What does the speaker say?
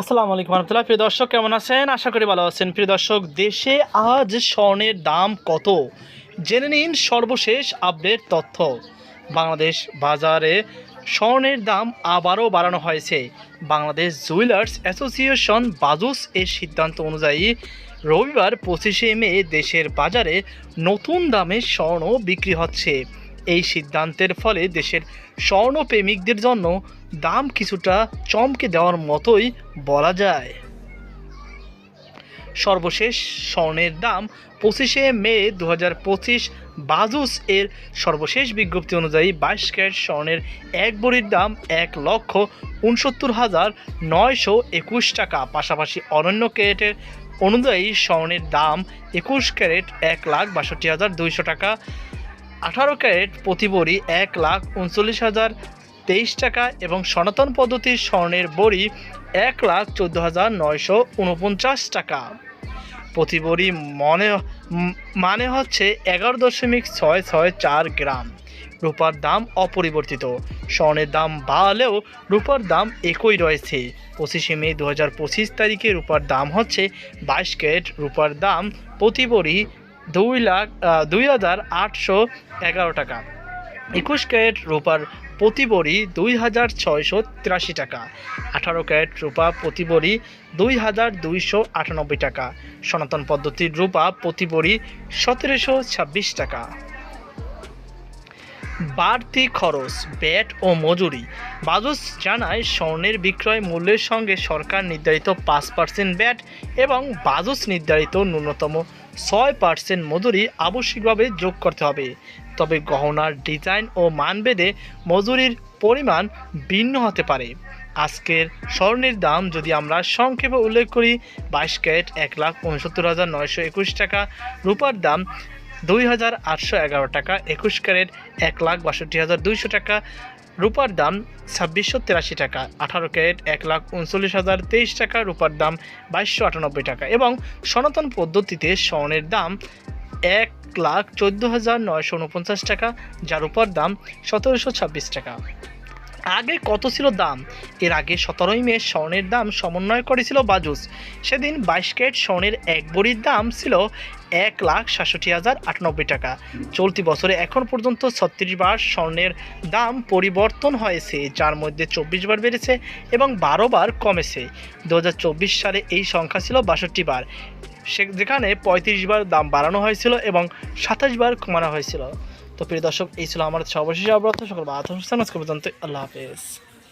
আসসালামু আলাইকুম রহমতুল্লাহ। প্রিয় দর্শক, কেমন আছেন? আশা করি ভালো আছেন। প্রিয় দর্শক, দেশে আজ স্বর্ণের দাম কত? জেনে নিন সর্বশেষ আপডেট তথ্য। বাংলাদেশ বাজারে স্বর্ণের দাম আবারও বাড়ানো হয়েছে। বাংলাদেশ জুয়েলার্স অ্যাসোসিয়েশন, বাজুস এর সিদ্ধান্ত অনুযায়ী রবিবার পঁচিশে মে দেশের বাজারে নতুন দামে স্বর্ণ বিক্রি হচ্ছে। এই সিদ্ধান্তের ফলে দেশের স্বর্ণপ্রেমিকদের জন্য দাম কিছুটা চমকে দেওয়ার মতোই বলা যায়। সর্বশেষ স্বর্ণের দাম পঁচিশে মে দু হাজার পঁচিশ বাজুস এর সর্বশেষ বিজ্ঞপ্তি অনুযায়ী বাইশ ক্যারেট স্বর্ণের এক বড়ির দাম এক লক্ষ উনসত্তর হাজার নয়শো একুশ টাকা। পাশাপাশি অনন্য ক্যারেটের অনুযায়ী স্বর্ণের দাম একুশ ক্যারেট এক লাখ বাষট্টি হাজার দুইশো টাকা আঠারো ক্যারেট প্রতি বড়ি এক লাখ উনচল্লিশ হাজার তেইশ টাকা এবং সনাতন পদ্ধতির স্বর্ণের বড়ি এক লাখ চোদ্দ হাজার নয়শো উনপঞ্চাশ টাকা। প্রতি বড়ি মনে মানে হচ্ছে এগারো দশমিক ছয় ছয় চার গ্রাম। রূপার দাম অপরিবর্তিত। স্বর্ণের দাম বাড়লেও রূপার দাম একই রয়েছে। পঁচিশে মে দু হাজার পঁচিশ তারিখে রূপার দাম হচ্ছে বাইশ ক্যারেট। রূপার দাম প্রতি বড়ি দুই লাখ দুই হাজার আটশো এগারো টাকা। একুশ ক্যারেট রূপার প্রতি বড়ি দুই হাজার ছয়শো তিরাশি টাকা। আঠারো ক্যারেট রূপা প্রতি বড়ি দুই হাজার দুইশো আটানব্বই টাকা। সনাতন পদ্ধতির রূপা প্রতি বড়ি সতেরোশো ছাব্বিশ টাকা। বাড়তি খরচ, ব্যাট ও মজুরি। বাজুস জানায়, স্বর্ণের বিক্রয় মূল্যের সঙ্গে সরকার নির্ধারিত পাঁচ পার্সেন্ট ব্যাট এবং বাজুস নির্ধারিত ন্যূনতম ছয় পার্সেন্ট মজুরি আবশ্যিকভাবে যোগ করতে হবে। তবে গহনার ডিজাইন ও মানভেদে মজুরির পরিমাণ ভিন্ন হতে পারে। আজকের স্বর্ণের দাম যদি আমরা সংক্ষেপে উল্লেখ করি, বাইশ ক্যারেট এক লাখ উনসত্তর হাজার নয়শো একুশ টাকা। রূপার দাম দুই হাজার আটশো এগারো টাকা, একুশ ক্যারেট, এক লাখ বাষট্টি হাজার দুইশো টাকা। রূপার দাম ছাব্বিশশো তিরাশি টাকা, আঠারো ক্যারেট, এক লাখ উনচল্লিশ হাজার তেইশ টাকা, রূপার দাম বাইশশো আটানব্বই টাকা এবং সনাতন পদ্ধতিতে স্বর্ণের দাম এক লাখ চোদ্দ হাজার নয়শো উনপঞ্চাশ টাকা, যার উপর দাম সতেরোশো ছাব্বিশ টাকা। আগে কত ছিল দাম? এর আগে সতেরোই মে স্বর্ণের দাম সমন্বয় করেছিল বাজুস। সেদিন বাইশ ক্যারেট স্বর্ণের এক বড়ির দাম ছিল এক লাখ সাতষট্টি হাজার আটানব্বই টাকা। চলতি বছরে এখন পর্যন্ত ছত্রিশ বার স্বর্ণের দাম পরিবর্তন হয়েছে, যার মধ্যে চব্বিশ বার বেড়েছে এবং বারো বার কমেছে। দু হাজার চব্বিশ সালে এই সংখ্যা ছিল বাষট্টি বার। সে যেখানে পঁয়ত্রিশ বার দাম বাড়ানো হয়েছিল এবং সাতাশ বার কমানো হয়েছিল। তো প্রিয় দর্শক, এই ছিল আমার সর্বশেষ অবরত সকল বাধা আজকে পর্যন্ত আল্লাহ হাফেজ।